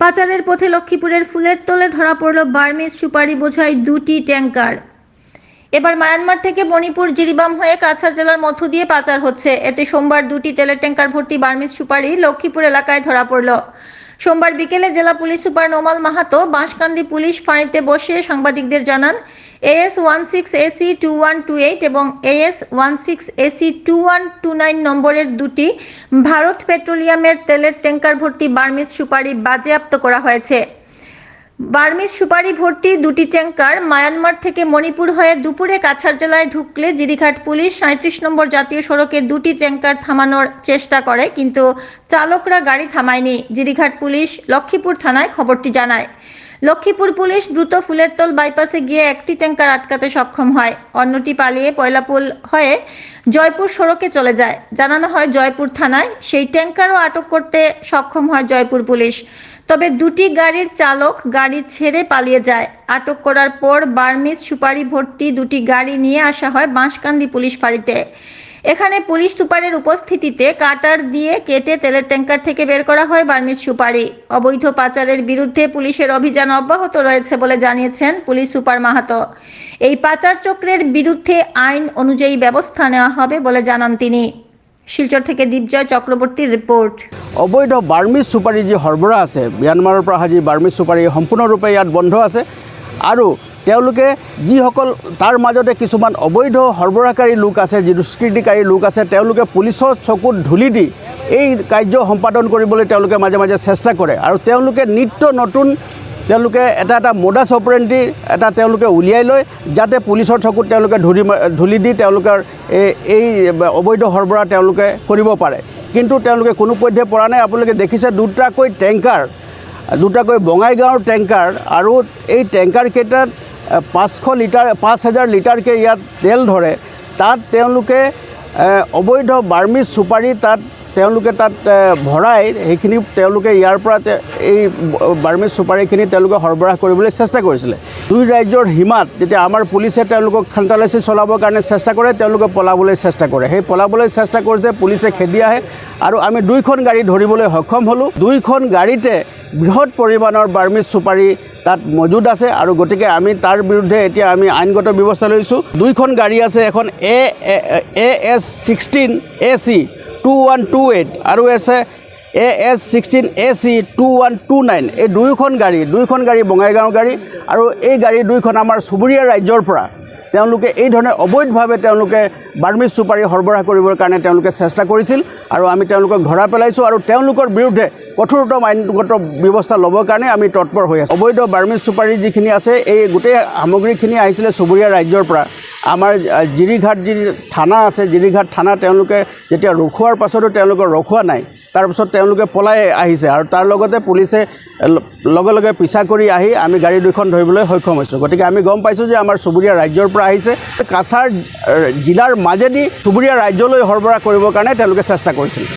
পাচারের পথে লক্ষ্মীপুরের ফুলের তোলে ধরা পড়ল বার্মিজ সুপারি বোঝাই দুটি ট্যাঙ্কার। এবার মায়ানমার থেকে মণিপুর জিরিবাম হয়ে কাছাড় জেলার মধ্য দিয়ে পাচার হচ্ছে। এতে সোমবার দুটি তেলের ট্যাঙ্কার ভর্তি বার্মিজ সুপারি লক্ষ্মীপুর এলাকায় ধরা পড়ল। সোমবার বিকেলে জেলা police super Nomal Mahato Banskandi police ফাঁড়িতে বসে সাংবাদিকদের জানান AS one six AC two one two eight এবং AS one six AC two one two nine নম্বরের দুটি ভারত পেট্রোলিয়ামের তেলের ট্যাঙ্কার ভর্তি বার্মিজ সুপারি বাজেয়াপ্ত করা হয়েছে। বার্মিজ সুপারি ভর্তি দুটি ট্যাঙ্কার মায়ানমার থেকে মণিপুর হয়ে দুপুরে কাছাড় জেলায় ঢুকলে জিরিঘাট পুলিশ সাঁত্রিশ নম্বর জাতীয় সড়কে দুটি ট্যাঙ্কার থামানোর চেষ্টা করে, কিন্তু চালকরা গাড়ি থামায়নি। জিরিঘাট পুলিশ লক্ষ্মীপুর থানায় খবরটি জানায়। লক্ষ্মীপুর পুলিশ দ্রুত ফুলেরতল বাইপাসে গিয়ে একটি ট্যাঙ্কার আটকাতে সক্ষম হয়। অন্যটি পালিয়ে পয়লাপুল হয়ে জয়পুর সড়কে চলে যায়। জানানো হয় জয়পুর থানায়, সেই ট্যাঙ্কারও আটক করতে সক্ষম হয় জয়পুর পুলিশ। তবে দুটি গাড়ির চালক গাড়ি ছেড়ে পালিয়ে যায়। আটক করার পর বার্মিজ সুপারি ভর্তি দুটি গাড়ি নিয়ে আসা হয় বাঁশকান্দি পুলিশ ফাঁড়িতে। এখানে পুলিশ সুপারের উপস্থিতিতে কাটার দিয়ে কেটে তেলের ট্যাঙ্কার থেকে বের করা হয় বার্মিজ সুপারি। অবৈধ পাচারের বিরুদ্ধে পুলিশের অভিযান অব্যাহত রয়েছে বলে জানিয়েছেন পুলিশ সুপার মাহাতো। এই পাচার চক্রের বিরুদ্ধে আইন অনুযায়ী ব্যবস্থা নেওয়া হবে বলে জানান তিনি। শিলচর থেকে দীপজয় চক্রবর্তীর রিপোর্ট। অবৈধ বাৰ্মিজ চুপাৰী যি সৰবৰাহ আছে, ম্যানমাৰৰ পৰা অহা যি বাৰ্মিজ চুপাৰী সম্পূৰ্ণৰূপে ইয়াত বন্ধ আছে, আৰু তেওঁলোকে যিসকল, তাৰ মাজতে কিছুমান অবৈধ সৰবৰাহকাৰী লোক আছে, যি দুষ্কৃতিকাৰী লোক আছে, তেওঁলোকে পুলিচৰ চকুত ধূলি দি এই কাৰ্য সম্পাদন কৰিবলৈ তেওঁলোকে মাজে মাজে চেষ্টা কৰে, আৰু তেওঁলোকে নিত্য নতুন তেওঁলোকে এটা এটা মোডাছ অপাৰেণ্টি এটা তেওঁলোকে উলিয়াই লয়, যাতে পুলিচৰ চকুত তেওঁলোকে ধূলি ধূলি দি তেওঁলোকৰ এই- এই অবৈধ সৰবৰাহ তেওঁলোকে কৰিব পাৰে। কিন্তু তেওঁলোকে কোনো পধ্যে পৰা নাই। আপোনালোকে দেখিছে দুটাকৈ টেংকাৰ, দুটাকৈ বঙাইগাঁৱৰ টেংকাৰ আৰু এই টেংকাৰকেইটাত পাঁচশো লিটাৰ, পাঁচ হাজাৰ লিটাৰকৈ ইয়াত তেল ধৰে। তাত তেওঁলোকে অবৈধ বাৰ্মিজ চুপাৰী তাত তেওঁলোকে তাত ভৰাই সেইখিনি তেওঁলোকে ইয়াৰ পৰা এই বাৰ্মিজ চুপাৰীখিনি তেওঁলোকে সৰবৰাহ কৰিবলৈ চেষ্টা কৰিছিলে। দুই ৰাজ্যৰ সীমাত যেতিয়া আমাৰ পুলিচে তেওঁলোকক খান্তালাচি চলাবৰ কাৰণে চেষ্টা কৰে, তেওঁলোকে পলাবলৈ চেষ্টা কৰে। সেই পলাবলৈ চেষ্টা কৰোঁতে পুলিচে খেদি আহে আৰু আমি দুইখন গাড়ী ধৰিবলৈ সক্ষম হ'লোঁ। দুইখন গাড়ীতে বৃহৎ পৰিমাণৰ বাৰ্মিজ চুপাৰী তাত মজুদ আছে আৰু গতিকে আমি তাৰ বিৰুদ্ধে এতিয়া আমি আইনগত ব্যৱস্থা লৈছোঁ। দুইখন গাড়ী আছে এখন A A, S sixteen, A C. Two one two eight আৰু আছে A S sixteen A C two one two nine এই দুয়োখন গাড়ী দুয়োখন গাড়ী বঙাইগাঁও গাড়ী আৰু এই গাড়ী দুইখন আমাৰ চুবুৰীয়া ৰাজ্যৰ পৰা। তেওঁলোকে এই ধৰণে অবৈধভাৱে তেওঁলোকে বাৰ্মিজ চুপাৰী সৰবৰাহ কৰিবৰ কাৰণে তেওঁলোকে চেষ্টা কৰিছিল আৰু আমি তেওঁলোকক ধৰা পেলাইছোঁ আৰু তেওঁলোকৰ বিৰুদ্ধে কঠোৰতম আইনগত ব্যৱস্থা ল'বৰ কাৰণে আমি তৎপৰ হৈ আছোঁ। অবৈধ বাৰ্মিজ চুপাৰী যিখিনি আছে, এই গোটেই সামগ্ৰীখিনি আহিছিলে চুবুৰীয়া ৰাজ্যৰ পৰা। আমাৰ জিৰিঘাট যি থানা আছে, জিৰিঘাট থানা তেওঁলোকে যেতিয়া ৰখোৱাৰ পাছতো তেওঁলোকে ৰখোৱা নাই তাৰপিছত তেওঁলোকে পলাই আহিছে আৰু তাৰ লগতে পুলিচে লগে লগে পিছা কৰি আহি আমি গাড়ী দুখন ধৰিবলৈ সক্ষম হৈছোঁ। গতিকে আমি গম পাইছোঁ যে আমাৰ চুবুৰীয়া ৰাজ্যৰ পৰা আহিছে। কাছাৰ জিলাৰ মাজেদি চুবুৰীয়া ৰাজ্যলৈ সৰবৰাহ কৰিবৰ কাৰণে তেওঁলোকে চেষ্টা কৰিছিল।